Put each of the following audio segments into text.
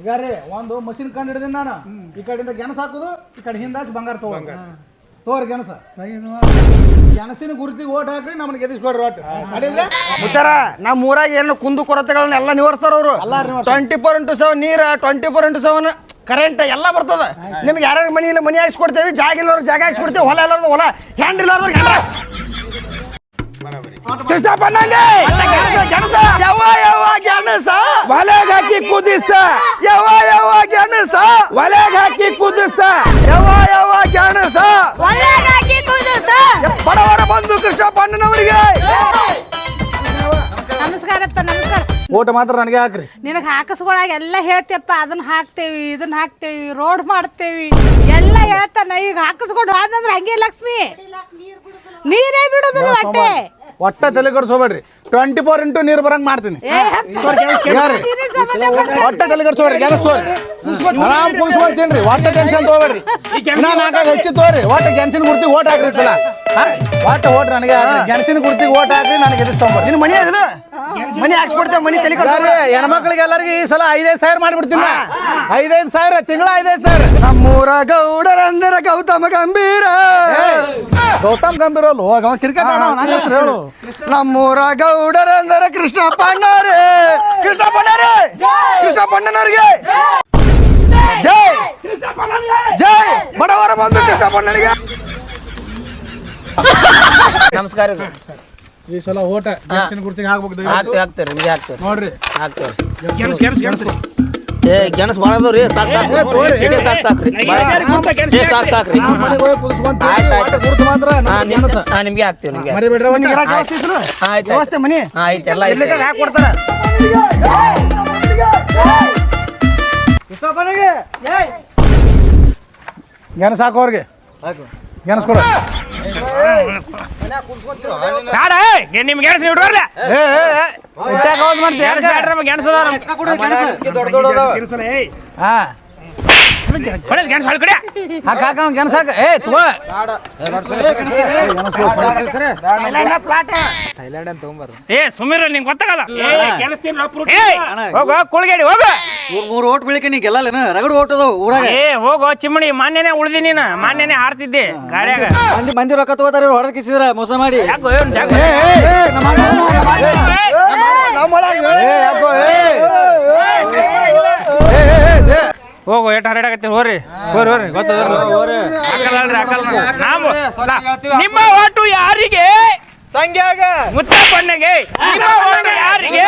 ಈಗ ರೀ ಒಂದು ಮಷಿನ್ ಕಂಡು ಹಿಡಿದಿನಿ ನಾನು. ಈ ಕಡೆಯಿಂದ ಗೆಣಸ್ ಹಾಕುದು ಈ ಕಡೆ ಹಿಂದಾಚ್ ಬಂಗಾರ ತಗೋ ತೋರ್ ಗೆಣಸ. ಗೆಣಸಿನ ಗುರುತಿಗೆ ಓಟ್ ಹಾಕ್ರಿ ನಮ್ಗೆ ಗೆದಿಸ್ಬೇಡ್ರಿ ಒಟ್ಟು. ಅಡಿಲ್ಲ ಮುತ್ತಾರ ನಮ್ಮ ಊರಾಗ ಏನು ಕುಂದು ಕೊರತೆಗಳನ್ನ ಎಲ್ಲ ನಿವಾರಿಸ್ತಾರ ಅವರು? ಟ್ವೆಂಟಿ ಫೋರ್ ಇಂಟು ಸೆವೆನ್ ನೀರ twenty four into seven current ಎಲ್ಲ ಬರ್ತದ. ನಿಮ್ಗೆ ಯಾರ್ಯಾರ ಮನಿ ಇಲ್ಲ ಮನಿ ಹಾಕ್ಸ್ಕೊಡ್ತೇವೆ ಜಾಗ ಇಲ್ಲವ್ರ ಜಾಗ ಹಾಕ್ಸ್ಕೊಡ್ತೇವೆ ಹೊಲ ಇಲ್ಲಾರ್ದು ಹೊಲ. ಹ್ಯಾಂಡ್ ಇಲ್ಲಾರ್ದು ಹೆಂಡ ಕೃಷ್ಣಪ್ಪ ನಂಗೆ ಗೆಣಸ ಯವ್ವ ಯವ್ವ ಗೆಣಸ ಒಲೆಗೆ ಹಾಕಿ ಕುದಿಸ! ಯವ್ವ ಯವ್ವ ಗೆಣಸ ಒಲೆಗೆ ಹಾಕಿ ಕುದಿಸ! ಯವ್ವ ಯವ್ವ ಗೆಣಸ ಒಳ್ಳೆದಾಗಿ ಕುದಿಸ! ಬಡವರ ಬಂಧು ಕೃಷ್ಣಪ್ಪಣ್ಣನವರಿಗೆ ನಮಸ್ಕಾರಪ್ಪ ನಮಸ್ಕಾರ. ಓಟ್ ಮಾತ್ರ ನನಗೆ ಹಾಕ್ರಿ. ನಿನಗೆ ಹಾಕಿಸ್ಕೊಳಾಗ ಎಲ್ಲ ಹೇಳ್ತೇಪ್ಪ ಅದನ್ನ ಹಾಕ್ತೇವಿ ಇದನ್ನ ಹಾಕ್ತೇವಿ ರೋಡ್ ಮಾಡ್ತೇವಿ. ಎಲ್ಲ ಹೇಳ್ತಾನ ಈಗ ಹಾಕಿಸ್ಕೊಂಡು ಹೋದಂದ್ರೆ ಹಂಗೆ ಲಕ್ಷ್ಮಿ. ನೀರೇ ಬಿಡುದಿಲ್ಲ. ಹೊಟ್ಟೆ. ಒಟ್ಟ ತಲೆ ಕೆಡ್ಸೋಬೇಡ್ರಿ ಟ್ವೆಂಟಿ ಫೋರ್ ಇಂಟು ನೀರು ಬರಂಗ್ ಮಾಡ್ತೀನಿ. ಒಟ್ಟ ತಲೆ ಕೆಡ್ಸೋಬೇಡ್ರಿ ಗೆಣಸ್ ತೋರಿ. ಆರಾಮ್ ಕುಂಸ್ಕೊಂಡ್ ತಿನ್ರಿ ಒಟ್ಟ ಟೆನ್ಷನ್ ತಗೋಬೇಡ್ರಿ. ಇನ್ನ ನಾಲ್ಕೈದು ಹೆಚ್ಚಿ ತೋರಿ ಒಟ್ಟ ಗೆಣಸಿನ ಗುರ್ತಿಗೆ ಓಟ್ ಹಾಕ್ರಿ ಸಲ? ಒಟ್ಟ ಓಟ್ ನನಗೆ ಗೆಣಸಿನ ಗುರ್ತಿಗೆ ಓಟ್ ಹಾಕ್ರಿ ನನಗೆ ಗೆದಿಸ್ಕೊಂಬರ್ರಿ ನಿನ್ನ ಮನಿ ಅದನ್ನ ಮನಿ ಹಾಕ್ಸ್ಬಿಡ್ತೇವೆ ಮನಿ ತಲೆ ಕೊಡ್ತಾರೆ ಹೆಣ್ಮಕ್ಳಿಗೆ ಎಲ್ಲರಿಗೆ ಈ ಸಲ ಐದೈದು ಸಾವಿರ ಮಾಡ್ಬಿಡ್ತೀನಿ ನಾ. ಐದೈದು ಸಾವಿರ ತಿಂಗಳ ಐದೈದು ಸಾವಿರ. ನಮ್ಮೂರ ಗೌಡರಂದರ ಗೌತಮ ಗಂಭೀರ. ಗೌತಮ್ ಗಂಭೀರ್ ಅಲ್ಲ ಹೋಗ ಅವ ಕ್ರಿಕೆಟ್ ಆಡೋ ನನ್ನ ಹೆಸರು ಹೇಳು? ನಮ್ಮೂರ ಗೌಡರಂದರ ಕೃಷ್ಣ ಅಣ್ಣಾರೇ ಜೈ! ಅಣ್ಣಾರೇ ಕೃಷ್ಣ ಅಣ್ಣನವ್ರಿಗೆ ಜೈ! ಜೈ! ಬಡವರ ಬಂದು ಕೃಷ್ಣ ಪಣ್ಣನಿಗೆ ನಮಸ್ಕಾರ. ಈ ಸಲ ಓಟ ಗುರ್ತಿಗೆ ಹಾಕ್ಬೇಕು ಹಾಕ್ತೀರಿ ನಿಮ್ಗೆ ಹಾಕ್ತೀವಿ. ನೋಡ್ರಿ. ಹಾಕ್ತೀವಿ. ಏ ಗೆಣಸ್ ಭಾಳ ರೀ ಸಾಕು ಸಾಕು. ಸಾಕು ಸಾಕ್ರಿ ಏ ಸಾಕು ಸಾಕ್ರಿ ಹಾ ನಿಮ್ಗೆ ಗೆಣಸ. ಹಾಕ್ತೀವಿ ನಿಮ್ಗೆ? ಆಯ್ತು ವ್ಯವಸ್ಥೆ ಮನಿ. ಆಯ್ತು ಎಲ್ಲ ಹಾಕಿ ಕೊಡ್ತಾರ? ಗೆಣಸ್ ಹಾಕೋರ್ಗೆ ಗೆಣಸ್ ಕೊಡು ಕಾಡ ನಿಮ್ಗೆ ಗೆಣಸ್ ನೀವು ಬಿಡ್ರಲ್ಲ ಏ ಏ, ಏ, ಇಟ್ಟಾಗ ಹೌದ್ ಮಾಡ್ತಿ? ಗೆಣಸ್ ಹಾ ಗೆಣಸ್ ಹೊಳೆ ಕಡೆ ಹಾಕ ಹಾಕ ಅವ್ನ್ ಗೆಣಸ್ ಹಾಕ ಏ ತಗೋ ಏ ಸುಮೀರ್ ನಿಂಗೆ ಗೊತ್ತಾಗಲ್ಲ ಏ ಹೋಗೋ ಕುಳ್ಗೇಡಿ ಹೋಗು ಮೂರು ಓಟ್ ಬೀಳಿಕೆ ನೀ ಗೆಲ್ಲಲೇನ ರಗಡ್ ಓಟ್ ಅದಾವ ಊರಾಗ ಏ ಹೋಗೋ ಚಿಮ್ಮಣಿ ಮಾನ್ಯನೇ ಉಳ್ದಿ ನೀನು ಮಾನ್ಯನೇ ಆಡ್ತಿದ್ದೆ ಗಾಡ್ಯಾಗ ಮಂದಿ ಮಂದಿ ರೊಕ್ಕ ತಗೋತಾರ ಹೊಡೆದ ಕಿಸಿದ್ರ ಮೋಸ ಮಾಡಿ ಯಾಕೋ ಜಾಗ ಏ ನಮ್ಮ ಯಾಕೋ ಏ, ಹೋಗು ಏಟ್ ಆಗತ್ತೆ ಹೋರಿ. ಹೋರಿ ಹೋರಿ ಗೊತ್ತದ ನಿಮ್ಮ ಓಟು ಯಾರಿಗೆ? ಸಂಗ್ಯಾಗ. ಮುತ್ತಪ್ಪಣ್ಣಗೆ ನಿಮ್ಮ ಓಟು ಯಾರಿಗೆ?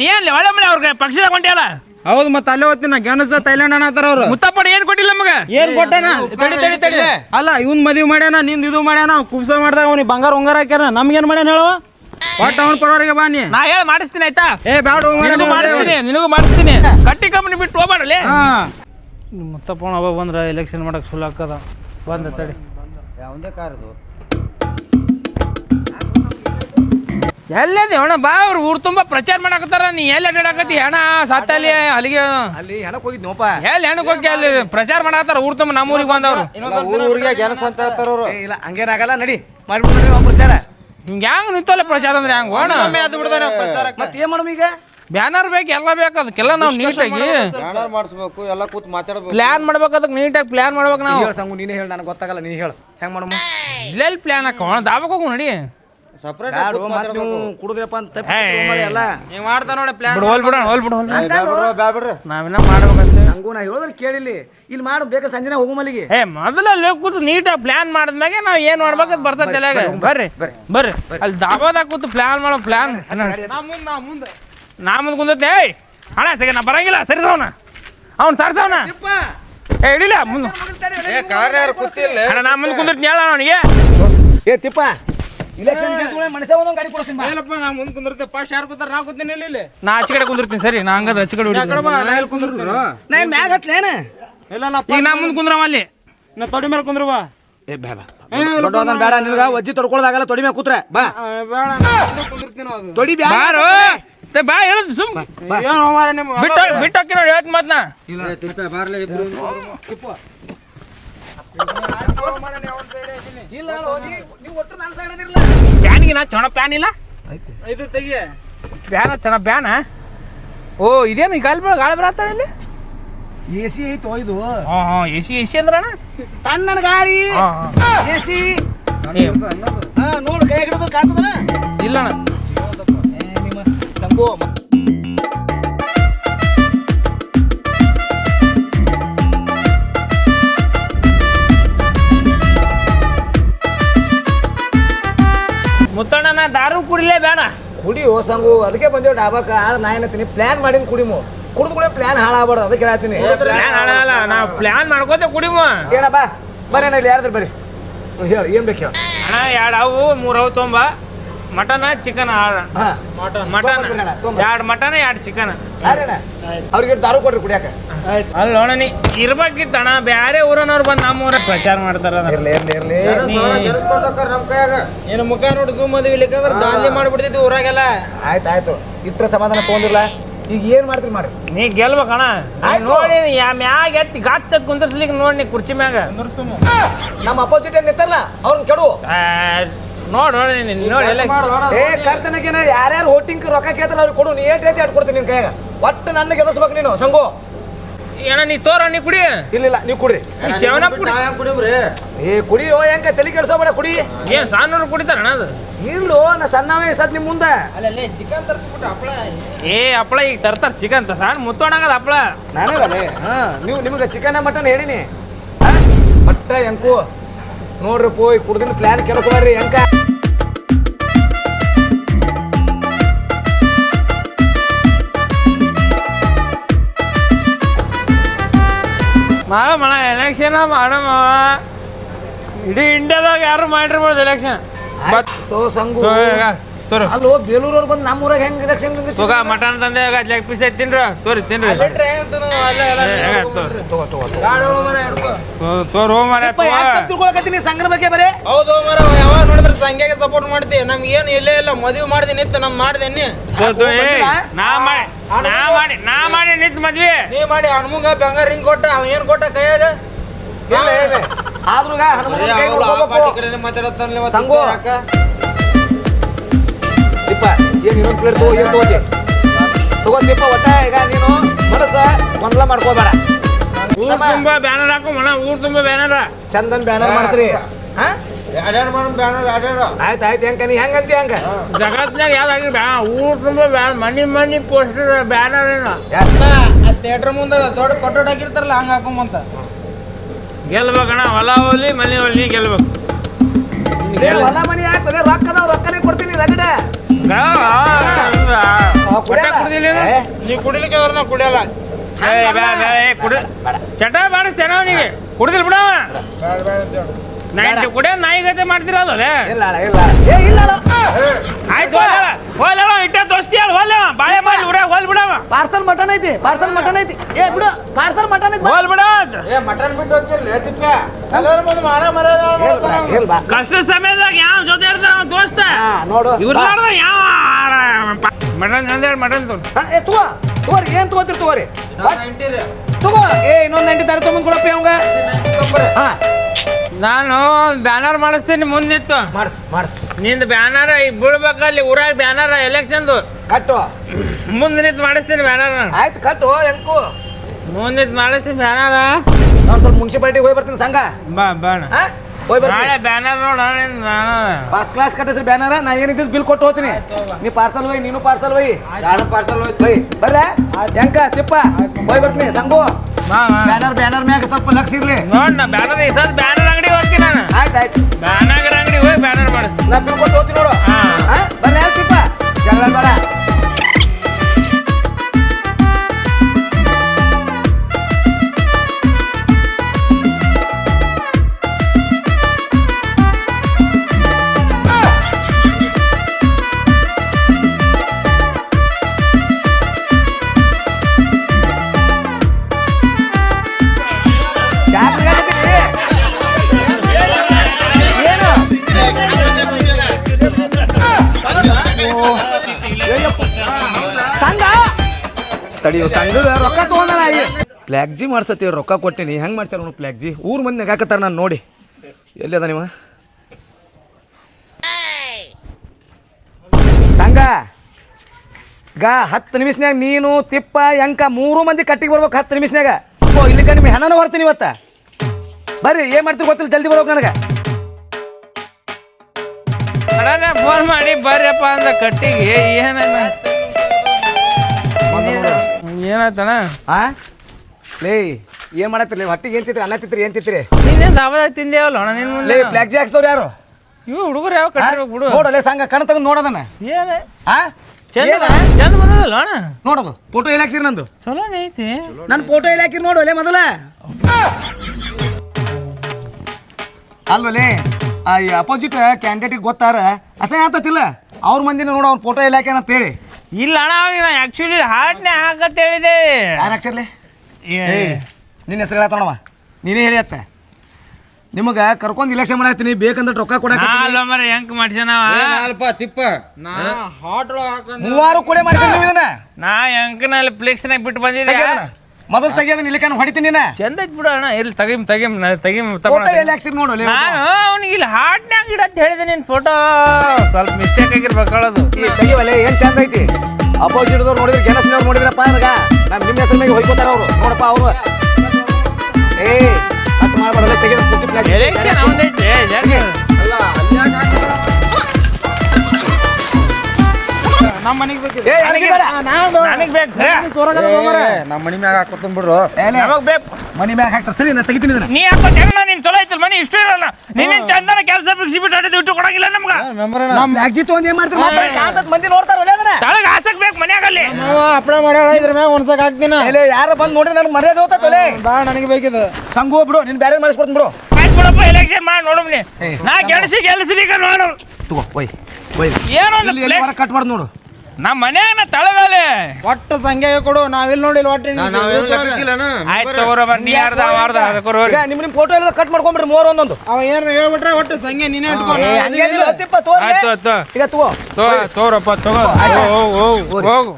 ನೀ ಒಳ್ಳೆ ಮನೆ ಅವ್ರಿಗೆ ಪಕ್ಷದಾಗ ಹೊಂಟಿಯಲ್ಲ? ಹೌದು ಮತ್ತೆ ಅಲ್ಲೇ ಹೋಗ್ತೀನಿ ಗೆಣಸ ತೈಲ್ಯಾಂಡ್ ಅನ್ನತ್ತಾರ ಅವ್ರು. ಮುತ್ತಪ್ಪಣ್ಣ ಏನ್ ಕೊಟ್ಟಿಲ್ಲ ನಮಗ? ಏನ್ ಕೊಟ್ಟಾನ ತಡಿ ತಡಿ ತಡಿ. ಅಲ್ಲ ಇವ್ನ್ ಮದ್ವಿ ಮಾಡ್ಯಾನ ನಿಂದ್ ಇದು ಮಾಡ್ಯಾನ ಕುಬ್ಸ ಮಾಡ್ದಾಗ ಅವ್ನಿಗೆ ಬಂಗಾರ ಉಂಗಾರ ಹಾಕ್ಯಾರ ನಮ್ಗೇನ್ ಮಾಡ್ಯಾನ ಹೇಳುವ ಒಟ್ಟ ಅವ್ನ ಪರವರಿಗೆ ಬಾ ನೀ. ನಾ ಹೇಳಿ ಮಾಡಿಸ್ತೀನಿ ಆಯ್ತಾ? ಏ ಬ್ಯಾಡ ನಿನಗೂ ಮಾಡಿಸ್ತೀನಿ ನಿನಗೂ ಮಾಡಿಸ್ತೀನಿ. ಕಟ್ಟಿ ಕಂಪ್ನಿ ಬಿಟ್ಟು ಹೋಗ್ಬಾರಲಿ ಹಾ. ಮುತ್ತಪ್ಪಣ್ಣ ಅವಾಗ ಬಂದ್ರ ಎಲೆಕ್ಷನ್ ಮಾಡಕ್ ಹಾಕದ. ಬಂದ ತಡಿ. ಎಲ್ಲದೆ ಅಣ್ಣ ಬಾ ಅವ್ರು ಊರ್ ತುಂಬಾ ಪ್ರಚಾರ ಮಾಡಾಕತ್ತಾರ ನೀ ಎಲ್ಲಿ ಅಡ್ಡಾಡಕತ್ತಿ ಹಣ ಸತ್ತಲ್ಲಿ ಅಲ್ಲಿಗೆ ಅಲ್ಲಿ ಹೆಣಕ್ ಹೋಗಿದ್ನೋಪ ಎಲ್ಲಿ ಹೆಣಕ್ ಹೋಗಿ ಅಲ್ಲಿ ಪ್ರಚಾರ ಮಾಡಾಕತ್ತಾರ ಊರ್ ತುಂಬ ನಮ್ಮ ಊರಿಗೆ ಬಂದವ್ರು? ಊರಿಗೆ ಅವ್ರು. ಇಲ್ಲ ಹಂಗೇನಾಗಲ್ಲ ನಡಿ. ಮಾಡ್ಬಿಡ್ರಿ ಪ್ರಚಾರ. ಹಿಂಗೆ ಹೆಂಗ್ ನಿಂತಲ್ಲ ಪ್ರಚಾರ ಅಂದ್ರೆ ಹೆಂಗ್ ಪ್ರಚಾರ ಮತ್ತೆ ಏನ್ ಮಾಡಮ್ ಈಗ? ಬ್ಯಾನರ್ ಬೇಕು ಎಲ್ಲ ಬೇಕು ಅದಕ್ಕೆಲ್ಲ ನಾವು ನೀಟಾಗಿ ಬ್ಯಾನರ್ ಮಾಡಿಸ್ಬೇಕು ಎಲ್ಲ ಕೂತ್ ಮಾತಾಡ್ಬೇಕು. ಪ್ಲಾನ್ ಮಾಡ್ಬೇಕು ಅದಕ್ಕೆ ನೀಟಾಗಿ ಪ್ಲಾನ್ ಮಾಡ್ಬೇಕು ನಾವು. ಹೇಳ ಸಂಗು ನೀನೇ ಹೇಳಿ ನನಗೆ ಗೊತ್ತಾಗಲ್ಲ ನೀ ಹೇಳ. ಹೆಂಗ್ ಮಾಡಮ್ಮ ಇಲ್ಲೆಲ್ಲಿ ಪ್ಲಾನ್ ಹಾಕೋಣ ದಾಬಕ್ ಹೋಗು ನಡಿ. ಸಪ್ರೇಟ್ ಬ್ಯಾಡು ಮತ್ತೆ ನೀವು ಕುಡಿದ್ರಪ್ಪ ಅಂತ ತಪ್ಪಿ ಎಲ್ಲ. ನೀವು ಮಾಡ್ತಾ ನೋಡಿ ಪ್ಲಾನ್ ಬಿಡು ಹೋಲ್ ಬಿಡೋಣ ಹೋಲ್ ಬಿಡು ಹೋಲ್ ಬಿಡು. ಬ್ಯಾಡ್ರಿ ನಾವಿನ್ನ ಮಾಡ್ಬೇಕಂತ ಹಂಗೂ ನಾ ಹೇಳಿದ್ರೆ ಕೇಳಿಲಿ ಇಲ್ಲಿ ಮಾಡು ಬೇಗ ಸಂಜೆನೆ ಹೋಗು ಮಲ್ಲಿಗೆ. ಏ ಮೊದಲ ಅಲ್ಲಿ ಕೂತು ನೀಟಾಗಿ ಪ್ಲಾನ್ ಮಾಡಿದ್ಮ್ಯಾಗೆ ನಾವು ಏನು ಮಾಡ್ಬೇಕಂತ ಬರ್ತದೆ ತಲೆಯಾಗ. ಬರ್ರಿ ಬರ್ರಿ ಅಲ್ಲಿ ದಾಬಾದಾಗ ಕೂತು ಪ್ಲಾನ್ ಮಾಡೋ ಪ್ಲಾನ್ ನಾ ಮುಂದೆ ಕುಂದತ್ತೆ ಏಯ್ ಅಣ್ಣ ಸರಿ ನಾ ಬರಂಗಿಲ್ಲ. ಸರಿಸವನ ಅವ್ನು. ಸರ್ಸವನ ಏ ಇಡಿಲ್ಲ ಮುಂದೆ. ನಾ ಮುಂದೆ ಕುಂದಿರ್ತೀನಿ ಹೇಳ ಅವನಿಗೆ. ಏ ತಿಪ್ಪ. ಇಲೆಕ್ಷನ್ ಗೆದ್ದುಗಳೇ ಮನುಷ್ಯ ಒಂದೊಂದು ಗಾಡಿ ಕೊಡ್ತೀನಿ ಬಾ. ಏನಪ್ಪ ನಾ ಮುಂದ್ ಕುಂದಿರ್ತೆ ಫಸ್ಟ್ ಯಾರು ಕೂತಾರ ನಾ ಕೂತೀನಿ ಇಲ್ಲಿ ಇಲ್ಲಿ? ನಾ ಆಚೆ ಕಡೆ ಕುಂದಿರ್ತೀನಿ ಸರಿ ನಾ ಹಂಗದ ಆಚೆ ಕಡೆ ಹೊಡಿತೀನಿ. ನಾ ಇಲ್ಲಿ ಕುಂದಿರ್ತೀನಿ? ನಾ ಏನ್ ಮ್ಯಾಗ ಹತ್ಲೇನ ಇಲ್ಲ ನಾ ಈಗ ನಾ ಮುಂದೆ ಕುಂದ್ರವ ಅಲ್ಲಿ. ನಾ ತೊಡಿ ಮೇಲೆ ಕುಂದ್ರ ಬಾ. ಏ ಬೇಡ. ದೊಡ್ಡವನ್ ಬೇಡ ನಿನಗ ವಜ್ಜಿ ತೊಡ್ಕೊಳ್ಳೋದಾಗಲ್ಲ ತೊಡಿ ಮ್ಯಾಗ ಕೂತ್ರೆ. ಬಾ. ಆ, ಬೇಡ ನಾ ಇಲ್ಲಿ ಕುಂದಿರ್ತೀನಿ ಅದು ತೊಡಿ ಬ್ಯಾ ಬಾರೋ. ಏ, ಬಾ ಹೇಳುದು ಸುಮ್. ಏನು ಮಾರ ನಿಮ್ಮ ಬಿಟ್ಟು ಹೇಳ್ತೀನಿ ನಾ ಇಲ್ಲ ನೀವು ಒಟ್ಟು ನನ್ನ ಸೈಡ್ ಅದಿರಲ್ಲ ಪ್ಯಾನಿಗೆ ನಾ ಚಣ ಪ್ಯಾನ್ ಇಲ್ಲ. ಇದು ತೆಗಿ ಪ್ಯಾನ ಚಣ ಪ್ಯಾನ ಓ ಇದೇನು ಈ ಗಾಳಿ ಗಾಳಿ ಬರತ್ತಾಳೆ ಇಲ್ಲಿ ಎ ಸಿ ಐತೋ ಇದು ಹಾಂ ಹಾಂ ಎ ಸಿ ಎ ಸಿ ಅಂದ್ರ ಅಣ್ಣ ತಣ್ಣನ ಗಾಳಿ ಎ ಸಿ ಹಾಂ ನೋಡು ಕೈ ಹಿಡಿದು ಕಾತದನ ಇಲ್ಲ ಅಣ್ಣ ನಿಮ್ಮ ಸಂಗು ಮುತ್ತಣ್ಣ ನಾ ದಾರು ಕುಡಿಲೇ ಬೇಡ. ಕುಡಿ ಓಸಂಗು ಸಂಗು ಅದಕ್ಕೆ ಬಂದೇವು ಡಾಬಾಕ. ಆದ್ರೆ ನಾ ಏನತ್ತೀನಿ ಪ್ಲಾನ್ ಮಾಡಿನ ಕುಡಿಮು. ಕುಡಿದು ಕೂಡ ಪ್ಲಾನ್ ಹಾಳಾಗ್ಬಾರ್ದು ಅದಕ್ಕೆ ಹೇಳತ್ತೀನಿ ಪ್ಲಾನ್ ಹಾಳಲ್ಲ ನಾ ಪ್ಲಾನ್ ಮಾಡ್ಕೋತೆ ಕುಡಿಮು. ಏನಪ್ಪ ಬರೇನ ಇಲ್ಲಿ ಯಾರ್ದ್ರ ಬರ್ರಿ ಹೇಳಿ ಏನ್ ಬೇಕು ಹೇಳಿ. ಅಣ್ಣ ಎರಡು ಅವು ಮೂರು ಅವು ತೊಂಬ. Mutton chicken mutton. ಎರಡ್ ಎರಡು ಮಟನ್ ಎರಡು ಚಿಕನ್ ಅವ್ರಿಗೆ ದಾರು ಕೊಡ್ರಿ ಕುಡಿಯಾಕ ಅಲ್ಲ ನೋಡ ನೀ ಇರ್ಬೇಕಿತ್ತಣ್ಣ. ಬ್ಯಾರೆ ಊರನವ್ರು ಬಂದು ನಮ್ಮ ಊರ ಪ್ರಚಾರ ಮಾಡ್ತಾರ ಇರ್ಲಿ ಇರ್ಲಿ ಇರ್ಲಿ. ನಮ್ ಕೈಯಾಗ. ಏನ್ ಮುಖ ನೋಡಿ ಸುಮ್ ಮದ್ವಿ ದಾಂಧಿ ಮಾಡ್ಬಿಡ್ತಿದ್ವಿ ಊರಾಗೆಲ್ಲ. ಆಯ್ತು ಆಯ್ತು. ಇಟ್ರ ಸಮಾಧಾನ ತಗೊಂಡಿಲ್ಲ ಈಗ ಏನ್ ಮಾಡ್ತೀರಿ ಮಾಡ್ರಿ. ನೀ ಗೆಲ್ಬೇಕಣ ನೋಡಿ ಯಾ ಮ್ಯಾಗ ಎತ್ತಿ ಗಾಚದ್ ಕುಂದರ್ಸ್ಲಿಕ್ಕೆ ನೋಡಿ ನೀ ಕುರ್ಚಿ ಮ್ಯಾಗ. ನಮ್ಮ ಅಪೋಸಿಟ್ ಏನ್ ನಿಂತಾರಲ್ಲ ಅವ್ರನ್ನ ಕೆಡು. ಆ, ನೋಡ್ ನೋಡಿ ನೀನು ನೋಡಿ ಎಲ್ಲ ಏ ಖರ್ಚನಕೇನ ಯಾರ್ಯಾರು ಹೋಟಿಂಗ್ ರೊಕ್ಕ ಕೇಳ್ತಾರ ಅವ್ರಿಗೆ ಕೊಡು ನೀ ಏಟ್ ಐತಿ ಅಟ್ ಕೊಡ್ತೀನಿ ನಿನ್ ಕೈಯಾಗ. ಒಟ್ಟು ನನ್ನ ಗೆಲ್ಲಿಸ್ಬೇಕು ನೀನು ಸಂಗು. ಏನ ನೀ ತೋರ ನೀ ಕುಡಿ. ಇಲ್ಲ ಇಲ್ಲ ನೀವು ಕುಡ್ರಿ. ನೀ ಸೇವನ ಕುಡಿ. ಏ ಕುಡಿಯೋ ಹೆಂಗ ತಲೆ ಕೆಡ್ಸೋಬೇಡ ಕುಡಿ. ಏನ್ ಸಣ್ಣವ್ರು ಕುಡಿತಾರಣ್ಣ ಅದು. ಇರ್ಲು ನಾ ಸಣ್ಣವೇ ಸದ್ ನಿಮ್ ಮುಂದೆ. ಅಲ್ಲೇ ಚಿಕನ್ ತರಿಸ್ಬಿಟ್ಟು ಹಪ್ಪಳ ಏ ಹಪ್ಳ ಈಗ ತರ್ತಾರ ಚಿಕನ್ ಸಣ್ಣ ಮುತ್ತೋಣಗದ ಹಪ್ಳ. ನಾನೇ ಹಾ ನೀವು ನಿಮಗೆ ಚಿಕನ್ ಮಟನ್ ಹೇಳಿನಿ? ಮಟ್ಟ ಎಂಕು ನೋಡ್ರಿ ಪೋಯ್ ಕುಡ್ದಿನ ಪ್ಲಾನ್ ಮಾಡ್ರಿ ಎಂಕ ಮಾಡ ಮಣ ಎಲೆಕ್ಷನ್ ಮಾಡಮ್ಮ ಇಡೀ ಇಂಡಿಯಾದಾಗ ಯಾರು ಮಾಡಿರ್ಬೋದು ಎಲೆಕ್ಷನ್ ಬತ್ ತೋರು. ಅಲ್ಲೋ ಬೇಲೂರವ್ರು ಬಂದು ನಮ್ಮ ಊರಾಗ ಹೆಂಗ್ ಎಲೆಕ್ಷನ್ ಸುಗ ಮಟನ್ ತಂದೆ ಲೆಗ್ ಪೀಸ್ ಐತಿ ತಿನ್ರಿ. ತೋರಿ ತಿನ್ರಿ. ತಗೋ ತಗೋ ತೋರ್ ಹೋ ಮರ ತಿಳ್ಕೊಳಕತ್ತೀನಿ ಸಂಘದ ಬಗ್ಗೆ ಬರೇ. ಹೌದು ಮರ ಯಾವಾಗ ನೋಡಿದ್ರೆ ಸಂಘ್ಯಾಗ ಸಪೋರ್ಟ್ ಮಾಡ್ತೀವಿ ನಮ್ಗೆ ಏನು ಇಲ್ಲೇ ಇಲ್ಲ ಮದ್ವಿ ಮಾಡಿದೆ ನಿಂತು ನಮ್ ಮಾಡ್ದೇನಿ ನಾ ಮಾಡಿ ನಾ ಮಾಡಿ ನಾ ಮಾಡಿ ನಿಂತ್ ಮದ್ವಿ. ನೀ ಮಾಡಿ ಹಣ್ಮುಗ ಬಂಗಾರ ಹಿಂಗ್ ಕೊಟ್ಟ ಅವ ಏನ್ ಕೊಟ್ಟ ಕೈಯಾಗ? ಆದ್ರೂ ನೋಡ್ಕೋಬೇಕು. ಸಂಗು. ಇನ್ನೊಂದು ಪ್ಲೇಟ್ ತಗೋ ಏನು ತಗೋತಿ? ತಗೋ ಒಟ್ಟ ಈಗ ನೀನು ಮನಸ್ಸ ಗೊಂದಲ ಮಾಡ್ಕೋಬೇಡ. ಊರ್ ತುಂಬಾ ಬ್ಯಾನರ್ ಹಾಕು ಮಣ ಊರ್ ತುಂಬ ಬ್ಯಾನರ್. ಚಂದನ್ ಬ್ಯಾನರ್ ಮಾಡಿಸ್ರಿ. ಹಾ? ಎರಡೆರಡು ಮಾಡಿ ಬ್ಯಾನರ್ ಎರಡೆರಡು ಆಯ್ತು ಆಯ್ತು ಹೆಂಗ ನೀ ಹೆಂಗಂತಿ ಹೆಂಗ? ಜಗತ್ನಾಗ ಯಾವ್ದಾಗಿ ಬ್ಯಾ ಊರ್ ತುಂಬಾ ಮನಿ ಮನಿ ಪೋಸ್ಟರ್ ಬ್ಯಾನರ್ ಏನು. ಥಿಯೇಟರ್ ಮುಂದೆ ದೊಡ್ಡ ಕೊಟ್ಟೋಡ್ ಹಾಕಿರ್ತಾರಲ್ಲ ಹಂಗ ಹಾಕೊಂಬಂತ ಗೆಲ್ಬೇಕಣ್ಣ ಹೊಲ ಹೋಲಿ ಮನೆ ಹೋಲಿ ಗೆಲ್ಬೇಕು. ಹೊಲ ಮನಿ ಹಾಕ್ಬೇಕು ರೊಕ್ಕದ ರೊಕ್ಕನೇ ಕೊಡ್ತೀನಿ ರಗಡ. ಹೊಟ್ಟೆ ಕುಡ್ದಿಲ್ಲ ನೀ ಕುಡಿಲಿಕ್ಕೆ ಅವ್ರನ್ನ ಕುಡಿಯಲ್ಲ. ಏ, ಬ್ಯಾ, ಬ್ಯಾ, ಏ, ಕುಡಿ ಚಟ ಬಾಡಿಸ್ತೇನ ಅವನಿಗೆ ಕುಡ್ದಿಲ್ ಬಿಡವ ನೈಂಟಿ ಕುಡಿಯೋ ನಾಯಿ ಗತೆ ಮಾಡ್ತಿರಲ್ಲ ಇಲ್ಲ ಇಲ್ಲ. ಏ ಇಲ್ಲ. ಆಯ್ತು ಹೋಲವ ಇಟ್ಟ ದೋಸ್ತಿ ಅಲ್ಲ ಹೋಲವ ಬಾಳೆ ಮಾಡಿ ಊರ ಹೋಲ್ ಬಿಡವ. ಪಾರ್ಸಲ್ ಮಟನ್ ಐತಿ ಪಾರ್ಸಲ್ ಮಟನ್ ಐತಿ. ಏ ಬಿಡು ಪಾರ್ಸಲ್ ಮಟನ್ ಐತಿ ಹೋಲ್ ಬಿಡ. ಏ ಮಟನ್ ಬಿಟ್ಟು ಹೋಗ್ತಿರ್ಲಿ ತಿಪ್ಪ ಎಲ್ಲರ ಮುಂದೆ ಮಾಡ ಮರ್ಯಾದ ಕಷ್ಟ ಸಮಯದಾಗ ಯಾವ ಜೊತೆ ಇರ್ತಾರ ಅವ ದೋಸ್ತ? ಹಾ, ನೋಡು ಇವ್ರ ಯಾವ ಮಟನ್ ಅಂದ್ರೆ ಮಟನ್ ತೊಗೊಂಡು ಹಾ, ಏ ತೋ ತಗೋರಿ ಏನ್ ತಗೋತಿರ್ ತಗೋರಿ. ತಗೋ. ಏ ಇನ್ನೊಂದು ಎಂಟು ತರ ತೊಗೊಂಡ್ ಕೊಡಪ್ಪ ಅವಂಗ ಹಾ. ನಾನು ಬ್ಯಾನರ್ ಮಾಡಿಸ್ತೀನಿ ಮುಂದೆ ನಿಂತು ಮಾಡಿಸ್ ಮಾಡಿಸ್. ನಿಂದ ಬ್ಯಾನರ್ ಈಗ ಬೀಳ್ಬೇಕಲ್ಲಿ ಊರಾಗ ಬ್ಯಾನರ್ ಎಲೆಕ್ಷನ್ದು. ಕಟ್ಟು. ಮುಂದೆ ನಿಂತು ಮಾಡಿಸ್ತೀನಿ ಬ್ಯಾನರ್ ಆಯ್ತು ಕಟ್ಟು ಎಂಕು ಮುಂದೆ ನಿಂತು ಮಾಡಿಸ್ತೀನಿ ಬ್ಯಾನರ್. ನಾನು ಸ್ವಲ್ಪ ಮುನ್ಸಿಪಾಲಿಟಿಗೆ ಹೋಗಿ ಬರ್ತೀನಿ ಸಂಘ. ಬಾ ಬಾಣ ಹೋಗಿ ಬರ್ತೀನಿ. ನಾಳೆ ಬ್ಯಾನರ್ ನೋಡ ಫಸ್ಟ್ ಕ್ಲಾಸ್ ಕಟ್ಟಿಸ್ರಿ ಬ್ಯಾನರ ನಾ ಏನಿದ್ದು ಬಿಲ್ ಕೊಟ್ಟು ಹೋಗ್ತೀನಿ. ನೀ ಪಾರ್ಸಲ್ ಹೋಯ್ ನೀನು ಪಾರ್ಸಲ್ ಹೋಯ್. ನಾನು ಪಾರ್ಸಲ್ ಹೋಯ್ ಬರ್ರೆ? ಹೆಂಕ ತಿಪ್ಪ? ಹೋಗಿ ಬರ್ತೀನಿ ಬಾ. ಬ್ಯಾನರ್ ಬ್ಯಾನರ್ ಮ್ಯಾಗ ಸ್ವಲ್ಪ ಲಕ್ಷ ಇರ್ಲಿ. ನೋಡ್ ನಾ ಬ್ಯಾನರ್ ಈ ಸದ್ ಬ್ಯಾನರ್ ಅಂಗಡಿ ಹೋಗ್ತೀನಿ ನಾನು. ಆಯ್ತು ಆಯ್ತು. ಬ್ಯಾನರ್ ಅಂಗಡಿ ಹೋಗಿ ಬ್ಯಾನರ್ ಮಾಡಿಸ್ತೀನಿ. ನಾ ಬಿಲ್ ಕೊಟ್ಟು ಹೋಗ್ತೀನಿ ನೋಡು. ಬರ್ರಿ ಯಾರು ತಿಪ್ಪ ಜಗಳ ಬೇಡ. ತಡಿಯೋ ಸಂಘದ ರೊಕ್ಕ ತಗೊಂಡ ಪ್ಲ್ಯಾಗ್ ಜಿ ಮಾಡ್ಸತ್ತೀವಿ ರೊಕ್ಕ ಕೊಟ್ಟೀನಿ. ಹೆಂಗೆ ಮಾಡ್ಸ್ಯಾರ ಅವ್ನು ಜಿ ಊರ್ ಮಂದಿ ಹಾಕತ್ತಾರ ನಾನು ನೋಡಿ. ಎಲ್ಲಿ ಅದ ನೀವು ಸಂಘ, ಗಾ, ಹತ್ತು ನಿಮಿಷನ್ಯಾಗ ನೀನು ತಿಪ್ಪ, ಎಂಕ ಮೂರು ಮಂದಿ ಕಟ್ಟಿಗೆ ಬರ್ಬೇಕು ಹತ್ತು ನಿಮಿಷನ್ಯಾಗ. ಓ, ಇಲ್ಲಿ ನಿಮಗೆ ಹಣನ ಹೊರ್ತೀನಿ ಇವತ್ತ. ಬರ್ರಿ, ಏನು ಮಾಡ್ತೀವಿ ಗೊತ್ತಿಲ್ಲ, ಜಲ್ದಿ ಬರ್ಬೇಕು ನನಗೆ. ಫೋನ್ ಮಾಡಿ ಬರ್ರಪ್ಪ ಅಂದ ಕಟ್ಟಿಗೆ ಏನಾಯ್ತು ಏನಾಯ್ತಣ್ಣ? ಆ? ಲೇ ಏನ್ ಮಾಡತ್ತಿರ್ಲಿ ಹೊಟ್ಟಿಗೆ ಏನ್ ತಿತ್ರಿ? ಅನ್ನ ತಿತ್ರಿ? ಏನ್ ತಿತ್ರಿ? ನೀನೇನ್ ದಾಬಾದಾಗ ತಿಂದೇವಲ್ಲ ಅಣ್ಣ ನಿನ್ ಮುಂದೆ? ಲೇ ಜಿ ಹಾಕ್ಸ್ದವ್ರು ಯಾರು? ಇವು ಹುಡುಗರು ಯಾವ ಕಟ್ಟಿರ್ಬೇಕು ಬಿಡು. ನೋಡಲೇ ಸಂಘ ಕಣ್ ತೆಗೆದು ನೋಡೋದನ್ನ ಏನ? ಆ? ಚಂದ ಚಂದ ಬಂದದಲ್ಲ ಅಣ್ಣ? ನೋಡೋದು. ಫೋಟೋ ಎಲ್ಲಿ ಹಾಕ್ಸಿರಿ ನಂದು? ಚಲೋ ಐತಿ. ನನ್ನ ಫೋಟೋ ಎಲ್ಲಿ ಹಾಕಿರಿ ನೋಡು ಲೇ ಮೊದಲ. ಅಲ್ವಲೇ ಆ ಈ ಅಪೋಸಿಟ್ ಕ್ಯಾಂಡಿಡೇಟ್ ಗೊತ್ತಾರ. ಅಸಹ್ಯ ಆಗ್ತತಿಲ್ಲ? ಅವ್ರ ಮಂದಿನ ನೋಡು ಅವ್ನ ಫೋಟೋ ಎಲ್ಲಿ ಹಾಕ್ಯಾನ ಅಂತ ಹೇಳಿ ಇಲ್ಲ ಅಣ್ಣ ಅವ್ನಿಗೆ ನಾ ಆಕ್ಚುಲಿ ಹಾರ್ಟ್ನೇ ಹಾಕತ್ ಹೇಳಿದೆ. ಯಾರು ಹಾಕ್ಸಿರ್ಲಿ? ನಿನ್ನ ಹೆಸರು ಹೇಳತ್ತಣವ ನೀನೇ ಹೇಳಿ ಅತ್ತ. ನಿಮಗೆ ಕರ್ಕೊಂಡು ಇಲೆಕ್ಷನ್ ಮಾಡತ್ತೀನಿ ಬೇಕಂದ್ರೆ ರೊಕ್ಕ ಕೊಡಕ್ಕೆ ಅಲ್ಲ ಮರ ಹೆಂಗ್ ಮಾಡ್ಸ್ಯಾನ ಅಲ್ಪ ತಿಪ್ಪ. ನಾ ಹಾಟ್ ಹಾಕೊಂಡ್ ಮೂವಾರು ಕೂಡ ಇದನ್ನ. ನಾ ಹೆಂಕನಲ್ಲಿ ಫ್ಲೆಕ್ಸ್ನಾಗ ಬಿಟ್ಟು ಬಂದಿದ್ದೆ. ಮೊದಲು ತೆಗಿಯೋದು ನಿಲ್ಲಿಕಾನ ಹೊಡಿತೀನಿ ನೀನ. ಚಂದ ಐತ್ ಬಿಡು ಅಣ್ಣ. ಇಲ್ಲಿ ತಗಿಮ್ ತಗಿಮ್ ತೆಗಿಮ್ ಫೋಟೋ ಎಲ್ಲಿ ನೋಡು ಲೇ. ನಾನು ಅವ್ನಿಗೆ ಇಲ್ಲಿ ಹಾಡ್ನಾಗ ಇಡ ಅಂತ ಹೇಳಿದೆ ನಿನ್ ಫೋಟೋ ಸ್ವಲ್ಪ ಮಿಸ್ಟೇಕ್ ಆಗಿರ್ಬೇಕು ಈ ತೆಗಿವಲ್ಲ ಏನ್ ಚಂದ ಐತಿ? ಅಪೋಸಿಟ್ ದವ್ರು ನೋಡಿದ್ರೆ ಗೆಣಸ್ನವ್ರು ನೋಡಿದ್ರಪ್ಪ ನನಗ ನಾನು ನಿಮ್ಮ ಹೆಸರು ಮೇಲೆ ಹೋಯ್ಕೋತಾರ ಅವರು. ನೋಡಪ್ಪ ಅವರು. ಏ ಕಟ್ ಮಾಡ್ಬೇಡಲ್ಲ ತೆಗೆದು ಎಲೆಕ್ಷನ್ ಅವನೈತೆ ಜರ್ಗೆ ನಮ್ಮ ಮನೆಗೆ ಬೇಕು ಏ ನನಗೆ ಬೇಕು ಸರ್. ನಮ್ಮ ಮನಿ ಮ್ಯಾಗ ಹಾಕೋತೀನಿ ಬಿಡ್ರು ನಮಗ್ ಬೇಕು? ಮನಿ ಮ್ಯಾಗ ಹಾಕ್ತಾರೆ. ಸರಿ ನಾ ತೆಗಿತೀನಿ ಇದನ್ನ. ನೀ ಹಾಕೋ ಜಗಳ ನೀನ್ ಚಲೋ ಐತಲ್ ಮನಿ? ಇಷ್ಟು ಇರಲ್ಲ. ನೀನ್ ಚಂದನ ಕೆಲಸ ಬಿಗಿಸಿಬಿಟ್ಟು ಅಡ್ಡ ಇಟ್ಟು ಕೊಡಂಗಿಲ್ಲ ನಮ್ಗ. ನಮ್ಮ ಮ್ಯಾಗ್ ಜಿ ತೊಗೊಂಡು ಏನ್ ಮಾಡ್ತೀರಿ? ಕಾಂತತ್ ಮಂದಿ ನೋಡ್ತಾರ ಒಳ್ಳೆ ಅದನ್ನ ತಳಗ ಹಾಸಕ್ ಬೇಕು ಮನ್ಯಾಗಲ್ಲಿ. ಹಪ್ಪಳ ಮಾಡ್ಯಾಳ ಇದ್ರ ಮ್ಯಾಗ ಒಣಸಕ್ ಹಾಕ್ತೀನ ಎಲೆ ಯಾರು ಬಂದು ನೋಡಿದ್ರೆ ನನಗೆ ಮರ್ಯಾದೆ ಹೋಗ್ತಲೆ ಬಾ ನನಗೆ ಬೇಕಿದ. ಸಂಗು ಬಿಡು ನೀನ್ ಬೇರೆ ಮಾಡಿಸ್ಕೊಡ್ತೀನಿ ಬಿಡು. ಬಿಡಪ್ಪ ಎಲೆಕ್ಷನ್ ಮಾಡಿ ನೋಡಮ್ನಿ. ನಾ. ಗೆಲ್ಸಿ ಗೆಲ್ಸಿದೀಗ ನೋಡು. ತಗೋ ಒಯ್ ಒಯ್. ಏನೋ ಇಲ್ಲಿ ಕಟ್ ಮಾಡಿ ನೋಡು. ನಮ್ಮ ಮನ್ಯಾಗ ನಾ ತಳಗಲ್ಲಿ ಒಟ್ಟು ಸಂಖ್ಯೆ ಕೊಡು ನಾವಿಲ್ಲಿ ನೋಡಿಲ್ಲ ಒಟ್ಟು ಆಯ್ತು ತಗೋರಪ್ಪ ನೀ ಅರ್ಧ ಅವ ಅರ್ಧ ಅದಕ್ಕೋರ್ ಈಗ ನಿಮ್ ನಿಮ್ಮ ಫೋಟೋ ಎಲ್ಲ ಕಟ್ ಮಾಡ್ಕೊಂಬಿಡ್ರಿ ಮೂರ್ ಒಂದೊಂದು ಅವ ಏನ್ ಹೇಳ್ಬಿಟ್ರೆ ಒಟ್ಟು ಸಂಖ್ಯೆ ನೀನೇ ಇಟ್ಕೊಂಡು ಈಗ ತಗೋ. ಹೋಗು ಹೋಗು ಹೋಗು.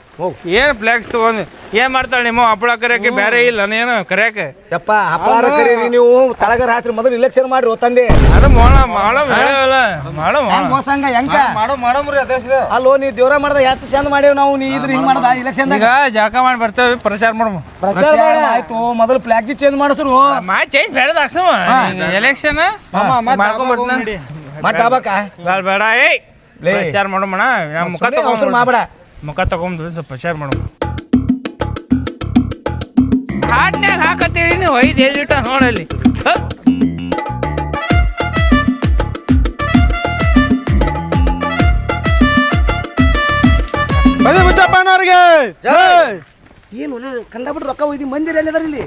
ಏನು ಫ್ಲೆಕ್ಸ್ ತಗೊಂಡು ಏನ್ ಮಾಡ್ತಾಳೆ ನಿಮ್ಮ ಹಪ್ಪಳ ಕರೆಯಕ್ಕೆ ಬೇರೆ ಇಲ್ಲ ನೀನು ಕರೆಯಕ್ಕೆ ಯಪ್ಪ ಹಪ್ಪಳ ಕರೀರಿ ನೀವು. ತಳಗರ ಹಾಸ್ರಿ ಮೊದಲು ಇಲೆಕ್ಷನ್ ಮಾಡ್ರಿ ತಂದೆ. ಅದು ಮಾಡೋಣ ಮಾಡೋ ಹೇಳಲ್ಲ ಮಾಡೋ ಹೋಸಂಗ ಹೆಂಗ ಮಾಡೋ ಮಾಡೋಮ್ರಿ ಅದೇಶ್ರ ಅಲ್ಲೋ ನೀವು ದೇವ್ರ ಮಾಡ್ದ ಎಷ್ಟು ಚಂದ ಮಾಡೇವ್ ನಾವು? ನೀ ಇದ್ರ ಹಿಂಗ್ ಮಾಡ್ದ ಇಲೆಕ್ಷನ್ ಈಗ ಜಾಕ ಮಾಡಿ ಬರ್ತೇವೆ ಪ್ರಚಾರ ಮಾಡಮ್ಮ ಆಯ್ತು. ಮೊದಲು ಫ್ಲಾಗ್ ಚೇಂಜ್ ಮಾಡಿಸ್ರು. ಮಾ ಚೇಂಜ್ ಬೇಡದ ಹಾಕ್ಸಮ ಎಲೆಕ್ಷನ್ ಮಾಡ್ಕೊಂಡ್ ಬರ್ತಾನೆ. ಮಟ್ಟ ಆಗ್ಬೇಕ ಬೇಡ ಬೇಡ. ಏಯ್. ಪ್ರಚಾರ ಮಾಡಮ್ಮಣ ಮುಖ ತಗೊಂಡ್ ಮಾಡ್ಬೇಡ. ಮುಖ ತಗೊಂಡು ಸ್ವಲ್ಪ ಪ್ರಚಾರ ಮಾಡೋಣ ಹಾಡ್ನ್ಯಾಗ ಹಾಕತ್ತೀರಿ ನೀವು? ಐದು ಎಲ್ಲಿಟ ನೋಡಲ್ಲಿ ಹ? ಬನ್ನಿ ಮುಚ್ಚಪ್ಪನವ್ರಿಗೆ ಏನು ಕಂಡಬಿಟ್ಟು ರೊಕ್ಕ ಒಯ್ದಿ ಮಂದಿರ ಎಲ್ಲಿದಾರ ಇಲ್ಲಿ?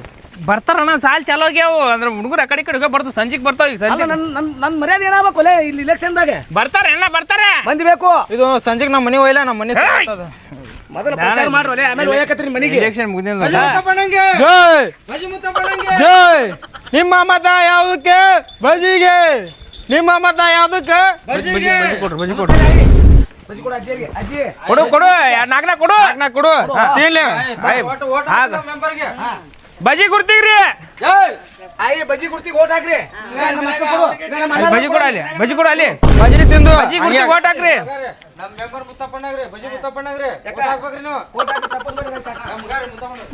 ಬರ್ತಾರಣ್ಣ ಸಾಲ್ ಚಾಲು ಆಗ್ಯಾವು ಅಂದ್ರೆ ಹುಡುಗರು ಆ ಕಡೆ ಈ ಕಡೆ ಹೋಗಿ ಬರ್ತಾವ ಸಂಜೆಗೆ ಬರ್ತಾವ ಈಗ ಅಲ್ಲ ಸಂಜೆ ನನ್ನ ನನ್ನ ನನ್ ಮರ್ಯಾದೆ ಏನಾಗಬೇಕು ಒಲೆ ಇಲ್ಲಿ ಇಲೆಕ್ಷನ್ದಾಗ ಬರ್ತಾರೆ ಅಣ್ಣ ಬರ್ತಾರೆ. ಮಂದಿ ಬೇಕು? ಇದು ಸಂಜೆಗೆ ನಮ್ಮ ಮನೆ ಒಯ್ಲ ನಮ್ಮ ಮನೆ! ಮೊದಲು ಪ್ರಚಾರ ಮಾಡ್ರಿ ಒಲೆ ಆಮೇಲೆ ಒಯ್ಯಕತ್ರಿ ಮನೆಗೆ. ಎಲೆಕ್ಷನ್ ಮುಗಿದ ಜೈ! ಜೈ! ನಿಮ್ಮ ಮತ ಯಾವುದಕ್ಕೆ? ಬಜಿಗೆ. ನಿಮ್ಮ ಮತ ಯಾವುದಕ್ಕೆ? ಬಜಿ ಬಜಿ ಕೊಡ್ರಿ ಬಜಿ ಕೊಡ್ರಿ. ಕೊಡು ಕೊಡು ನಾಲ್ಕನ ಕೊಡು. ನಾ ಕೊಡು. ತಿನ್ಲಿ. ಬಜಿ ಬಜ್ಜಿ ಕುರ್ತಿ ಓಟ್ ಹಾಕ್ರಿ. ನಮ್ಮ ನಮ್ಮ ಬಜಿ ಕೊಡ ಅಲ್ಲಿ ಬಜಿ ಕೊಡ ಅಲ್ಲಿ. ಬಜಿ ತಿಂದು ಬಜಿ ಕುರ್ತಿ ಓಟ್ ಹಾಕ್ರಿ.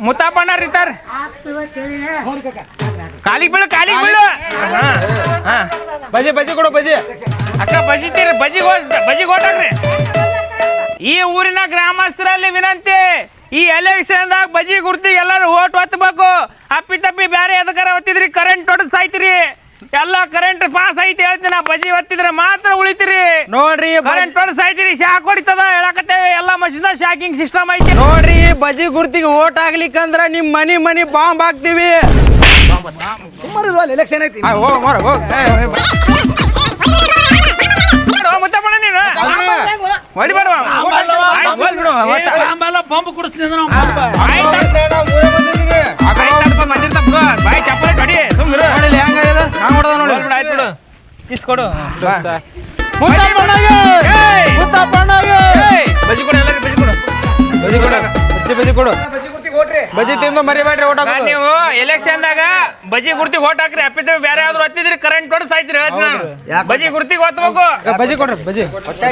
ಮುತ್ತಪ್ಪಣ್ಣ ಇರ್ತಾರ. ಕಾಲಿಗೆ ಬೀಳು ಕಾಲಿಗೆ ಬೀಳು. ಹಾ, ಹಾ. ಬಜಿ ಬಜಿ ಕೊಡು ಬಜಿ. ಅಕ್ಕ ಬಜಿತೀರಿ ಬಜಿ ಬಜಿ ಹಾಕ್ರಿ ಈ ಊರಿನ ಗ್ರಾಮಸ್ಥರಲ್ಲಿ ವಿನಂತಿ ಈ ಎಲೆಕ್ಷನ್ದಾಗ ಬಜಿ ಗುರ್ತಿ ಎಲ್ಲರೂ ಓಟ್ ಒತ್ತಬೇಕು. ಅಪ್ಪಿ ತಪ್ಪಿ ಬೇರೆ ಎದಕ್ಕಾರ ಒತ್ತಿದ್ರಿ ಕರೆಂಟ್ ಹೊಡೆದು ಸಾಯ್ತಿರಿ. ಎಲ್ಲ ಕರೆಂಟ್ ಪಾಸ್ ಐತಿ ಹೇಳ್ತೀನಿ ನಾ ಬಜಿ ಒತ್ತಿದ್ರೆ ಮಾತ್ರ ಉಳಿತೀರಿ. ನೋಡ್ರಿ ಕರೆಂಟ್ ಹೊಡೆದು ಸಾಯ್ತಿರಿ ಶಾಕ್ ಹೊಡಿತದ ಹೇಳಕತ್ತೇವೆ ಎಲ್ಲ ಮಷಿನ್ ಶಾಕಿಂಗ್ ಸಿಸ್ಟಮ್ ಐತಿ. ನೋಡ್ರಿ ಈ ಬಜಿ ಗುರ್ತಿಗೆ ಓಟ್ ಆಗ್ಲಿಕ್ಕಂದ್ರ ನಿಮ್ ಮನಿ ಮನಿ ಬಾಂಬ್ ಹಾಕ್ತಿವಿ. ಸುಮಾರು ಎಲೆಕ್ಷನ್ ಐತಿ. ಬಂಬ್ ಕುಡಿಸ್ತೀನಿ ಬಾಯಿ ಚಪ್ಪಲಿ ಹೊಡಿ ಸುಮ್ಮನೆ ಹೆಂಗಾಗ್ಯದ? ಹೊಡ್ದ ನೋಡಿ ಬಿಡು ಆಯ್ತು ಬಿಡು. ಇಸ್ಕೊಡು! ಬಜಿ ಕೊಡು. ಎಲ್ಲರಿಗೂ ಬಜಿ ಕೊಡು. ಬಜಿ ಕೊಡು ಬಜಿ ಕೊಡು. ಬಜಿ ತಿಂದು ಮರಿಬೇಡ್ರಿ ಊಟ ಈಗ ನೀವು ಎಲೆಕ್ಷನ್ದಾಗ ಬಜಿ ಗುರ್ತಿ ಓಟ್ ಹಾಕ್ರಿ ಅಪ್ಪಿತ ಬೇರೆ ಯಾವ್ದು ಹತ್ತಿದ್ರಿ ಕರೆಂಟ್ ಹೊಡೆದು ಸಾಯ್ತಿರಿ ಹೇಳ್ತೀನಿ ನಾನು. ಬಜಿ ಗುರ್ತಿಗೆ ಒತ್ತಬೇಕು ಬಜಿ ಕೊಡ್ರಿ ಬಜಿ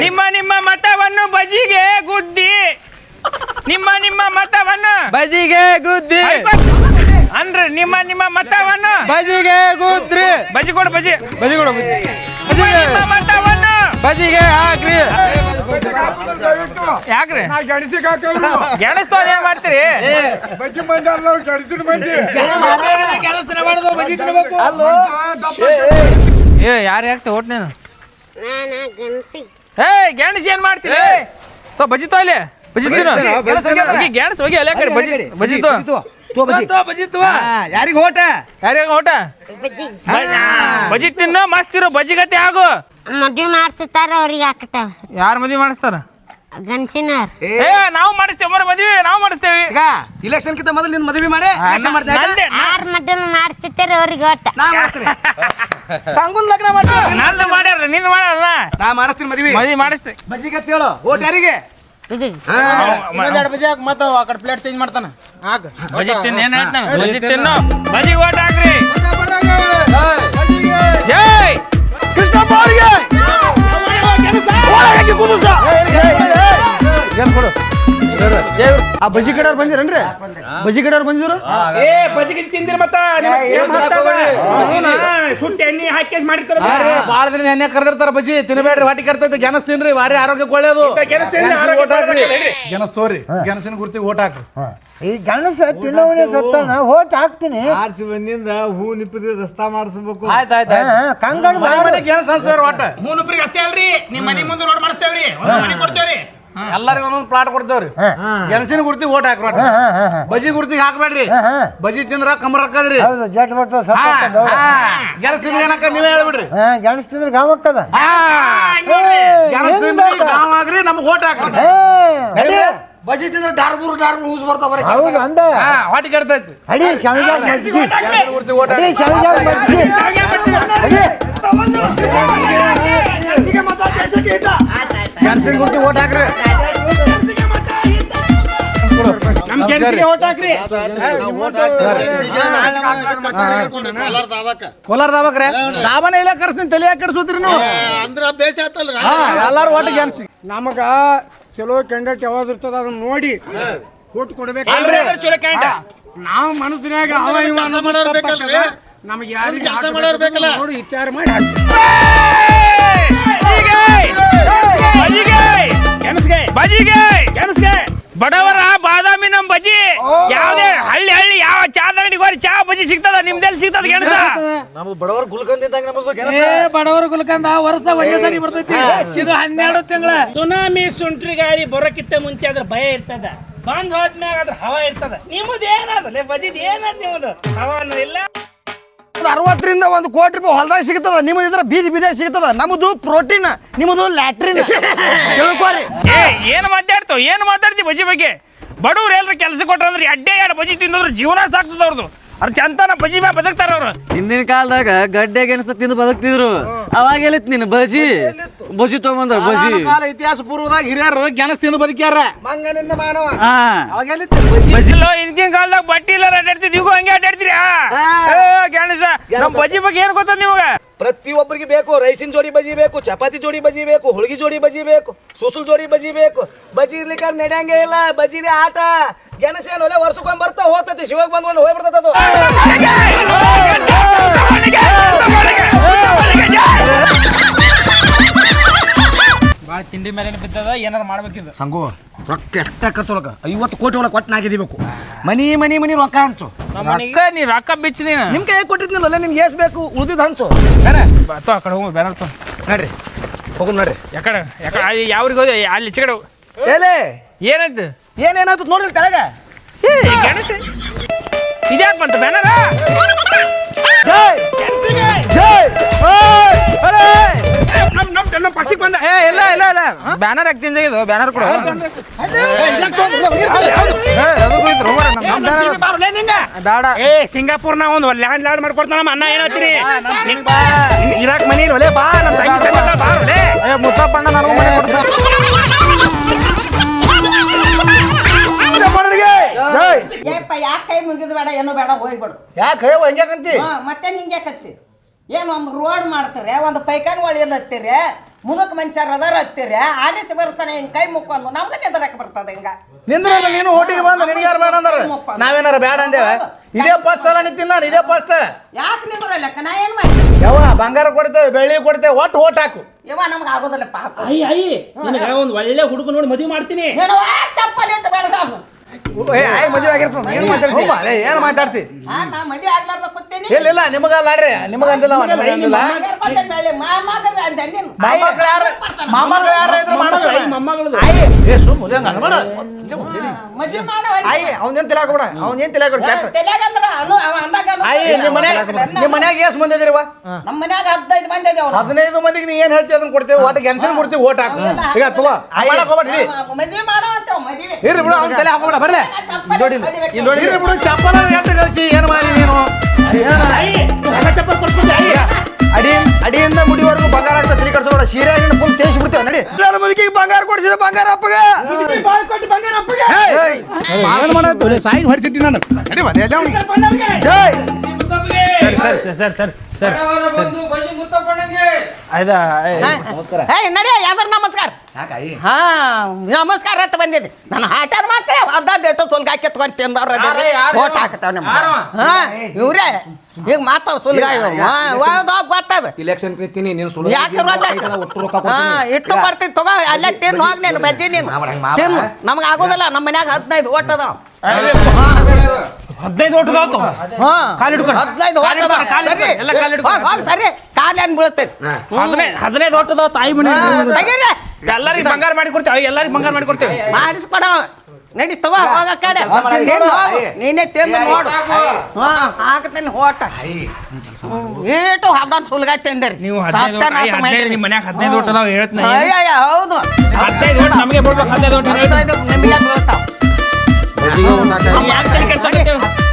ನಿಮ್ಮ ನಿಮ್ಮ ಮತವನ್ನು ಬಜಿಗೆ ಗುದ್ದಿ. ನಿಮ್ಮ ನಿಮ್ಮ ಮತವನ್ನು ಬಜಿಗೆ ಗುದ್ದಿ. ಅಂದ್ರೆ ನಿಮ್ಮ ನಿಮ್ಮ ಮತವನ್ನು ಬಜಿಗೆ ಗುದ್ರಿ ಬಜಿ ಕೊಡು ಬಜಿ ಬಜಿ ಕೊಡು ಬಜಿ ನಿಮ್ಮ ಮತವನ್ನು ಬಜಿಗೆ ಹಾಕ್ರಿ ಯಾಕ್ರಿ? ಗೆಣಸ್ತಾವ ಏನ್ ಮಾಡ್ತೀರಿ? ಏ ಯಾರು ಯಾಕ್ತ ಓಟ್ ನೀನು? ಏ ಗೆಣಸ್ ಏನ್ ಮಾಡ್ತೀರಿ? ತೋ ಬಜಿ ತೋ ಇಲ್ಲಿ. ಬಜಿ ಹೋಗಿ ಗೆಣಸ್ ಹೋಗಿ ಅಲ್ಲೇ ಕಡೆ ಬಜಿ ಬಜಿ ತೋ. ತೋ ಬಜಿ. ತೋ ಬಜಿ ತೋ. ಯಾರಿಗೆ ಓಟ? ಯಾರಿಗ ಓಟ? ಬಜಿ. ತಿನ್ನೋ ಮಸ್ತ್ ಇರು ಬಜಿ ಗತಿ ಆಗು. ಮದ್ವೆ ಮಾಡಿಸ್ತಾರ ಅವ್ರಿಗೆ ಹಾಕ್ತಾವ ಯಾರು ಮದ್ವಿ ಮಾಡಿಸ್ತಾರ? ಗಣಸಿನವ್ರ ಏ. ನಾವು ಮಾಡಿಸ್ತೇವೆ ಮರ ಮದ್ವಿ ನಾವು ಮಾಡಿಸ್ತೇವೆ. ಈಗ ಇಲೆಕ್ಷನ್ ಕಿಂತ ಮೊದಲು ನಿಮ್ಮ ಮದುವೆ ಮಾಡಿ election ಮಾಡ್ತೇವೆ ಯಾರ್ ನಂದೆ ಯಾರ ಮದ್ವೆ ಮಾಡ್ಸುತ್ತಾರ ಅವ್ರಿಗೆ ಒಟ್ಟ. ನಾ ಮಾಡ್ತೀನಿ. ಸಂಗುನ್ ಲಗ್ನ ಮಾಡ್ತೀನಿ ನಂದು ಮಾಡ್ಯಾರ ನಿಂದು ಮಾಡಲ್ಲ ನಾ ಮಾಡಿಸ್ತೀನಿ ಮದುವೆ. ಮದ್ವಿ ಮಾಡಿಸ್ತೆ. ಬಜ್ಜಿ ಹೇಳು ಓಟ್ ಯಾರಿಗೆ? ಇದು ಇನ್ನೊಂದೆರಡು ಬಜಿ ಹಾಕ್ ಮತ್ತ ಆ ಕಡೆ ಪ್ಲೇಟ್ ಚೇಂಜ್ ಮಾಡ್ತಾನ. ಹಾಕ್ ಬಜಿ ತಿನ್ನು ಏನ್ ಹೇಳ್ತಾನ? ಬಜಿ ತಿನ್ನು. ಬಜಿ ಓಟ್ ಹಾಕ್ರಿ. ಏಯ್. ಕೃಷ್ಣಪ್ಪ ಅವ್ರಿಗೆ. ಏನ್ ಕೊಡು ಆ ಬಜಿ ಕಡೆಯವ್ರು ಬಂದಿರನ್ರಿ? ಬಜಿ ಕಡೆಯವ್ರು ಬಂದಿದ್ರು? ಏ ಬಜಿಗೆ ತಿಂದಿರ ಮತ್ತ ಸುಟ್ಟಿ ಎಣ್ಣೆ ಹಾಕಿ ಮಾಡಿರ್ತಾರ ಬಾಳ ದಿನ ಎಣ್ಣೆ ಕರೆದಿರ್ತಾರ ಬಜಿ. ತಿನ್ಬೇಡ್ರಿ ವಾಟಿ ಕರ್ತೈತಿ ಗೆಣಸ್ ತಿನ್ರಿ ಭಾರಿ ಆರೋಗ್ಯಕ್ಕೆ ಒಳ್ಳೇದು. ಗೆಣಸ್ ಹಾಕ್ರಿ. ಒಳ್ಳೇದು. ಗೆಣಸ್ ತೋರಿ ಗೆಣಸಿನ ಗುರ್ತಿಗೆ ಓಟ್ ಹಾಕ್ರಿ. ಈ ಗಣಸ ತಿನ್ನವನೇ ಸತ್ತಾನ ಹೋಟ್ ಹಾಕ್ತೀನಿ. ಆರ್ಸಿ ಬಂದಿಂದ ಹೂ ನಿಪ್ಪಿದ್ರೆ ರಸ್ತಾ ಮಾಡಿಸ್ಬೇಕು. ಆಯ್ತು. ಆಯ್ತು ಕಂಗಣ ಕಂಗಡ್ ಮನೆ ಮನೆ ಗೆಣಸ್ ಹಚ್ತೇವ್ರಿ ಒಟ್ಟ? ಮೂನುಪ್ರಿಗೆ ಅಷ್ಟೇ ಅಲ್ರಿ. ನಿಮ್ ಮನಿ ಮುಂದೆ ರೋಡ್ ಮಾಡಿಸ್ತೇವ್ರಿ. ಮನೆ ಮನಿ ಕೊಡ್ತೇವ್ರಿ. ಎಲ್ಲರಿಗೂ ಒಂದೊಂದು ಪ್ಲಾಟ್ ಕೊಡ್ತೇವ್ರಿ. ಗೆಣಸಿನ ಗುರ್ತಿಗೆ ಓಟ್ ಹಾಕ್ಬೇಡ್ರಿ ಬಜಿ ಗುರ್ತಿಗೆ ಹಾಕ್ಬೇಡ್ರಿ. ಬಜಿ ತಿಂದ್ರ ಕಮರ್ ಹಾಕದ್ರಿ. ಹೌದು ಜಟ್ ಬಟ್ಟ ಹಾ, ಹಾ. ಗೆಣಸ್ ತಿಂದ್ರೆ ಏನಕ್ಕ ನೀವೇ ಹೇಳ್ಬಿಡ್ರಿ. ಗಣಸ್ ತಿಂದ್ರೆ ಗಾಂವ್ ಹಾ. ಗೆಣಸ್ ತಿಂದ್ರೆ ಗಾಂವ್ ಆಗ್ರಿ ನಮ್ಗೆ ಓಟ್ ಹಾಕ್ರಿ. ಬಜಿ ತಿಂದ್ರೆ ಡಾರ್ಬೂರ್ ಡಾರ್ಬೂರ್ ಊಸ್ ಬರ್ತಾವ ಬರೀ ಕೆಲಸ. ಹೌದು ಅಂದ. ಹಾ, ಹೊಟ್ಟಿ ಕೆಡ್ತೈತಿ ಅಡಿ ಶಾವಿಗೆ ಮಜ್ಜಿಗೆ ಗೆಣಸಿನ ಗುರ್ತಿಗೆ ಓಟ್ ಅಡಿ ಹಾಕ್ರಿ ಶಾವಿಗೆ ಮಜ್ಜಿಗೆ ಗೆಣಸಿನ ಗುರ್ತಿಗೆ ಓಟ್ ಹಾಕ್ರಿ. ನಮ್ ಗೆಣಸಿಗೆ ಓಟ್ ಹಾಕ್ರಿ. ಕೋಲಾರ ದಾಬಕ್ರೆ? ದಾಬಾನೇ ಇಲ್ಲ ಕರ್ಸಿನ ತಲೆ ಯಾಕೆ ಕೆಡ್ಸೋದ್ರಿ ನೀವು? ಅಂದ್ರ ಬೇಸ ಆತಲ್ರಿ. ಹಾ ಎಲ್ಲಾರು ಒಟ್ಟು ಗೆಲ್ಸಿ ನಮಗ ಚಲೋ ಕ್ಯಾಂಡಿಡೇಟ್ ಯಾವ್ದು ಇರ್ತದ ಅದನ್ನ ನೋಡಿ ಕೊಟ್ಟು ಕೊಡ್ಬೇಕು ಚಲೋ ಕ್ಯಾಂಡ ನಾವು ಮನಸ್ಸಿನಾಗ ಅವ ಇವ ಅನ್ನೋದು ಮಾಡೋರ್ ನಮಗೆ ಯಾರಿಗೆ ಕೆಲ್ಸ ಹಾಕ್ಬೇಕು ಮಾಡೋರ್ ಬೇಕಲ್ಲ? ನೋಡಿ ವಿಚಾರ ಮಾಡಿ. ಬಜಿಗೆ ಬಜಿಗೆ ಬಡವರ ಬಾದಾಮಿ ನಮ್ ಬಜಿ ಯಾವ್ದೇ ಹಳ್ಳಿ ಹಳ್ಳಿ ಯಾವ ಚಾ ಅಂಗಡಿಗೆ ಹೋಗಿ ಚಾ ಬಜಿ ಸಿಗ್ತದ ನಿಮ್ದೆಲ್ಲಿ ಸಿಗ್ತದ ಗೆಣಸ ನಮ್ದು ಬಡವರ ಗುಲ್ಕಂದಿದ್ದಾಗ ಇದ್ದಾಗ ಗೆಣಸ ಬಡವರ ಗುಲ್ಕಂದ ವರ್ಷ ಒಂದೇ ಸರಿ ಬರ್ತೈತಿ. ಇದು ಹನ್ನೆರಡು ತಿಂಗಳ. ಸುನಾಮಿ ಸುಂಟ್ರಿ ಗಾಳಿ ಬರೋಕ್ಕಿಂತ ಮುಂಚೆ ಅದ್ರ ಭಯ ಇರ್ತದ. ಬಂದ್ ಹೋದ್ಮ್ಯಾಗ ಅದ್ರ ಹವಾ ಇರ್ತದ. ನಿಮ್ಮದು ಏನಾದ್ರೆ ಬಜಿದ್ ನಿಮ್ದು ನಿಮ್ಮದು? ಹವಾ ಅನ್ನೋದಿಲ್ಲ ಅರವತ್ತರಿಂದ ಒಂದು ಕೋಟಿ ರೂಪಾಯಿ ಹೊಲದಾಗ ಸಿಗ್ತದ. ನಿಮ್ಮದು ಇದ್ರ ಬೀದಿ ಬೀದಿ ಸಿಗ್ತದ. ನಮ್ದು ಪ್ರೋಟೀನ್ ನಿಮ್ಮದು ಲ್ಯಾಟ್ರಿನ್. ತಿಳ್ಕೊರಿ. ಏ, ಏನು ಮಾತಾಡ್ತಾವ ಏನು ಮಾತಾಡ್ತಿ ಬಜಿ ಬಗ್ಗೆ? ಬಡವ್ರು ಎಲ್ರ ಕೆಲಸ ಕೊಟ್ರಂದ್ರೆ ಎಡ್ಡೆ ಎರಡು ಬಜಿ ತಿಂದ್ರೆ ಜೀವನ ಸಾಕ್ತದ ಅವ್ರದ್ದು ಅವ್ರ ಚಂತನ ಬಜಿ ಮ್ಯಾ ಬದುಕ್ತಾರ ಅವ್ರು. ಹಿಂದಿನ ಕಾಲದಾಗ ಗಡ್ಡೆ ಗೆಣಸ ತಿಂದು ಬದುಕ್ತಿದ್ರು. ಅವಾಗ ಎಲ್ಲಿತ್ ನೀನು ಬಜಿ? ಬಜಿ ತಗೊಂಬಂದ್ರ ಬಜಿ. ಕಾಲ ಇತಿಹಾಸ ಪೂರ್ವದಾಗ ಹಿರಿಯರು ಗೆಣಸ್ ತಿಂದು ಬದುಕ್ಯಾರ. ಮಂಗನಿಂದ ಮಾನವ. ಅವಾಗ ಎಲ್ಲಿತ್ತು ಬಜಿ? ಬಸ್ಸಿಲ್ಲೋ ಹಿಂದಿನ ಕಾಲದಾಗ ಬಟ್ಟಿ ಇಲ್ಲ ಅಡ್ಡಾಡ್ತಿದ್ ಇವಾಗ ಹಂಗೆ ಅಡ್ಡಾಡ್ತೀರಿ? ಗೆಣಸ ನಮ್ಮ ಬಜಿ ಬಗ್ಗೆ ಏನು ಗೊತ್ತದ ನಿಮಗೆ? ಪ್ರತಿಯೊಬ್ಬರಿಗೆ ಬೇಕು ರೈಸಿನ ಜೋಡಿ ಬಜಿ ಬೇಕು ಚಪಾತಿ ಜೋಡಿ ಬಜಿ ಬೇಕು ಹುಳಿಗೆ ಜೋಡಿ ಬಜಿ ಬೇಕು ಸುಸುಲ್ ಜೋಡಿ ಬಜಿ ಬೇಕು. ಬಜಿ ಇರ್ಲಿಕ್ಕೆ ನಡೆಯಂಗೆ ಇಲ್ಲ ಬಜಿದೆ ಆಟ. ಗೆಣಸ ಏನು ಒಲೆ ವರ್ಷಕ್ಕೊಂದು ಬರ್ತಾ ಹೋಗ್ತತಿ. ಶಿವಾಗ ಬಂದು ಹೋಗಿ ಬರ್ತದ ಅದು. ಭಾಳ ತಿಂಡಿ ಮೇಲೆ ಬಿದ್ದದ ಏನಾರ ಮಾಡ್ಬೇಕಿದ ಸಂಗು ರೊಕ್ಕ ಎಷ್ಟ ಖರ್ಚೊಳಕ ಐವತ್ತು ಕೋಟಿ ಒಳಗೆ ಕೊಟ್ಟು ನಾಗಿದಿಬೇಕು ಮನಿ ಮನಿ ಮನಿ ರೊಕ್ಕ ಹಂಚು. ರೊಕ್ಕ ನೀ ರೊಕ್ಕ ಬಿಚ್ಚ ನೀನು. ನಿಮ್ ಕೈ ಕೊಟ್ಟಿದ್ನಲ್ಲ ನಿಮ್ಗೆ ಏಸ್ ಬೇಕು ಉಳಿದಿದ್ದು ಹಂಚು. ತೋ ಆ ಕಡೆ ಹೋಗು ಬೇರೆ ಅರ್ಥ ನಡ್ರಿ ಹೋಗು ನೋಡ್ರಿ. ಯಾಕಡೆ ಯಾಕಡೆ ಯಾವ್ರಿಗೆ ಹೋದ? ಅಲ್ಲಿ ಚಿಕಡೆ ಕಡೆ ಹೋಗು. ನೋಡಿಲ್ ಏನೇನಾಯ್ತು ನೋಡ್ರಿ ಕೆಳಗ? ಏ ಗೆಣಸ. ಇದ್ಯಾಕೆ ಬಂತು ಬ್ಯಾನರ ಬಂದ. ಏ ಇಲ್ಲ ಇಲ್ಲ ಇಲ್ಲ. ಬ್ಯಾನರ್ ಎಕ್ಸ್ಚೇಂಜ್ ಆಗಿದ್ದು ಬ್ಯಾನರ್ ಕೊಡು. ಬೇಡ. ಏ ಸಿಂಗಾಪುರ್ ನಾ ಒಂದು ಲ್ಯಾಂಡ್ ಲ್ಯಾಂಡ್ ಮಾಡ್ಕೊಡ್ತಾನ ನಮ್ಮ ಅಣ್ಣ ಏನತ್ತೀರಿ ಇರಾಕ್ ಮನಿ ಒಲೆ ಬಾ ನಮ್ಮ ತಂಗಿ ಬಾ ಒಲೆ ಮುತ್ತಪ್ಪಣ್ಣ ನನಗೂ ಮನೆ ಕೊಡ್ತಾನೆ ಏಯ್. ಏಪ್ಪ ಯಾಕೆ ಕೈ ಮುಗಿದು ಬೇಡ ಏನೋ ಬೇಡ ಹೋಗ್ಬಿಡು ಯಾಕೆ ಹೆಂಗ್ಯಾಕಂತಿ ಹಾ, ಮತ್ತೆ ಹಿಂಗೆ ಕತ್ತಿ ಏನು ಒಂದು ರೋಡ್ ಮಾಡ್ತೀರಿ ಒಂದು ಪೈಖಾನ್ಗಳು ಎಲ್ಲ ಹತ್ತೀರಿ? ಮುದುಕ ಮನುಷ್ಯರು ಅದಾರ ಹತ್ತೀರಿ? ಆಲಿಸಿ ಬರ್ತಾನೆ ಹಿಂಗೆ ಕೈ ಮುಕ್ಕೊಂಡು ನಮ್ಗೆ ನಿಂದ್ರಕ್ಕೆ ಬರ್ತದೆ ಹಿಂಗ. ನಿಂದ್ರ ನೀನು ಓಟಿಗೆ ಬಂದ ನಿನಗೆ ಯಾರು ಬೇಡ ಅಂದಾರ? ನಾವೇನಾರ ಬೇಡ ಅಂದೇವ? ಇದೇ ಫಸ್ಟ್ ಸಲ ನಿಂತೀನಿ ನಾನು ಇದೇ ಫಸ್ಟ್ ಯಾಕೆ ನಿಂದ್ರಲ್ಲಕ್ಕ ನಾ ಏನು ಮಾಡಿ ಯಾವ ಬಂಗಾರ ಕೊಡ್ತೇವೆ ಬೆಳ್ಳಿ ಕೊಡ್ತೇವೆ ಒಟ್ಟು ಓಟ್ ಹಾಕು. ಯವ್ವ ನಮ್ಗೆ ಆಗೋದಿಲ್ಲಪ್ಪ ಹಾಕು. ಅಯ್ಯ ಅಯ್ಯ. ನಿನಗ ಒಂದು ಒಳ್ಳೆ ಹುಡುಗ ನೋಡಿ ಮದುವೆ ಮಾಡ್ತೀನಿ. ನೀನು ಚಪ್ಪಲಿ ಇಟ್ಟು ಬೆಳೆದವನು ಏ ಆಯ್ ಮದುವೆ ಆಗಿರ್ತದ ಏನು ಮಾತಾಡ್ತಿ? ಹ್ಞೂ ಅಲೆ, ಏನು ಮಾತಾಡ್ತಿ? ಹಾ ನಾ ಮದುವೆ ಆಗ್ಲಾರ್ದ ಕೂತೀನಿ ಇಲ್ಲ ಇಲ್ಲ ನಿಮಗಲ್ಲ ಆಡ್ರಿ ನಿಮಗಂದಿಲ್ಲ ಅವ, ನಿಮಗಂದಿಲ್ಲ ಬರ್ತಾನೆ ಬೆಳ್ಳಿ ಮಾಮಾಗ ಅಂದೆ ಯಾರು? ಮೊಮ್ಮಕ್ಳು ಯಾರು ಇದ್ರೆ ಮಾಡಿಸ್ತಾರೆ ಮೊಮ್ಮಗಳದು. ಏ ಸುಮ್ ಮುದ್ದೆ ಹಂಗ್ ಮಾಡು. ಮದುವೆ ಮಾಡವ ಆಯ್ ಅವನೇನ್ ತಿಲಾಕ ಬಿಡ ಅವನೇನ್ ತಿಲಾಕ ಬಿಡ ಕೆಟ್ಟ ತಲೆಗಂದ್ರ ಅನು ಅವ ಅಂದಾಗ ಅನು. ಅಯ್ಯ ನಿಮ್ಮ ಮನ್ಯಾಗ ನಿಮ್ಮ ಮನ್ಯಾಗ ಎಷ್ಟು ಮಂದಿ ಇದೀರಿವ ನಮ್ಮ ಮನ್ಯಾಗ ಹದಿನೈದು ಮಂದಿ ಅದೇವ್ ಹದಿನೈದು ಮಂದಿಗೆ ನೀ ಏನ್ ಹೇಳ್ತೀವಿ ಅದನ್ನ ಕೊಡ್ತೇವೆ? ಒಟ್ಟು ಗೆನ್ಸನ್ ಕೊಡ್ತೀವಿ ಓಟ್ ಹಾಕು. ಈಗ ತಗೋ ಮಾಡಕ್ ಹೋಗ್ಬೇಡ್ರಿ. ಮದುವೆ ಮಾಡೋ ಅಂತೇವ್ ಮದುವೆ. ಇರ್ರಿ ಬಿಡು ಅವ್ನ ತಲೆ ಹಾಕೋಬೇಡ. ಬರ್ಲೆ ಚಪ್ಪಲಿ ನೋಡಿ ಬಿಡು ಚಪ್ಪಲ ಎಟ್ಟು ಕಳಿಸಿ? ಏನು ಮಾಡಿ ನೀನು? ಅಡಿ ಅಡಿಯಿಂದ ಮುಡಿವರೆಗೂ ಬಂಗಾರ ಆಗ್ತದೆ ತಲೆ ಕಡ್ಸೋಬೇಡ ಸೀರೆ ಫುಲ್ ತೇಸಿ ಬಿಡ್ತೇವೆ ನಡಿ ನನ್ನ ಮುದುಕಿಗೆ ಬಂಗಾರ ಕೊಡ್ಸಿದ ಬಂಗಾರ ಅಪ್ಪಗ. ಸಾಯಿ ಹೊಡಿಸಿಟ್ಟಿ ನಾನು. ನಡಿ ಮನೆ ಜೈ. Sir sir sir sir sir ಆಯ್ತಾ ಏಯ್ ನಡಿ ಯಾವ್ದಾರ ನಮಸ್ಕಾರ ಹಾ ನಮಸ್ಕಾರ ಅಂತ ಬಂದಿದ್ದೆ ನನ್ನ ಆಟನ ಮಾಡ್ತೇವೆ ಅರ್ಧ ದೇಟ ಸುಲ್ಗ ಹಾಕಿ ತಗೊಂಡ್ ತಿಂದವ್ರ? ಓಟ್ ಹಾಕತಾವ ನಿಮ್ಮ? ಹಾ ಇವ್ರೇ ಈಗ ಮಾತಾವ್ ಸುಲ್ಗ ಗೊತ್ತದ ಇಲೆಕ್ಷನ್ ನೀನು ಸುಳ್ಳು ಯಾಕೆ ಹಾ ಇಟ್ಟು ಬರ್ತೀನಿ ತಗೋ ಅಲ್ಲೇ ತಿನ್ನು ಹೋಗಿ ನೀನು ಬಜ್ಜಿ ನೀನು ತಿನ್ನು ನಮ್ಗೆ ಆಗೋದಿಲ್ಲ ನಮ್ಮ ಮನ್ಯಾಗ ಹದಿನೈದು ಓಟ್ ಅದಾವ ಹದಿನೈದು ಓಟ್ ಅದಾವತ್ತು ಹಾ. ಕಾಲ್ ಹಿಡ್ಕೊಂಡು. ಹದಿನೈದು ಕಾಲ್ ಹಿಡ್ಕೊಂಡು, ಕಾಲ್ ಸರಿ. ಹಿಡ್ಕೊಂಡು, ಎಲ್ಲ ಕಾಲ್ ಹಿಡ್ಕೊಂಡು. ಹೋಗ್, ಹೋಗ್, ಸರಿ. ಕಾಲ್ ಏನ್ ಬೀಳ್ತೈತಿ ಹದಿನೈದು ತಾಯಿ ಮನೆ ತೆಗೀರಿ. ಎಲ್ಲರಿಗೂ ಬಂಗಾರ ಮಾಡಿ ಕೊಡ್ತೇವೆ. ಎಲ್ಲರಿಗೂ ಬಂಗಾರ ಮಾಡಿ ಕೊಡ್ತೇವೆ. ಮಾಡಿಸ್ಕೊಡ ನಡಿ ತಗೋ ಹೋಗ ಕಡೆ. ತಿನ್ನು ಹೋಗು. ನೀನೇ ತಿಂದು ನೋಡು. ಹಾ ಹಾಕ್ತೀನಿ ಹೋಟ. ಏಟು ಹದ ಸುಲ್ಗ ತಿಂದಿರಿ ನೀವು ಹದಿನೈದು ಓಟ್- ಐ, ಹದಿನೈದು ನಿಮ್ಮ ಮನ್ಯಾಗ ಹದಿನೈದು ಓಟ್ ಹೇಳ್ತೀನಿ. ಅಯ್ಯಯ್ಯ ಹೌದು. ಹದಿನೈದು ಓಟ್ ನಮಗೆ ಬಿಡ್ಬೇಕು ಹದಿನೈದು ಓಟ್ ಹದಿನೈದು ನಿಮಗೆ. ಬೀಳ್ತಾವ फ्री हो ना कर सकते हो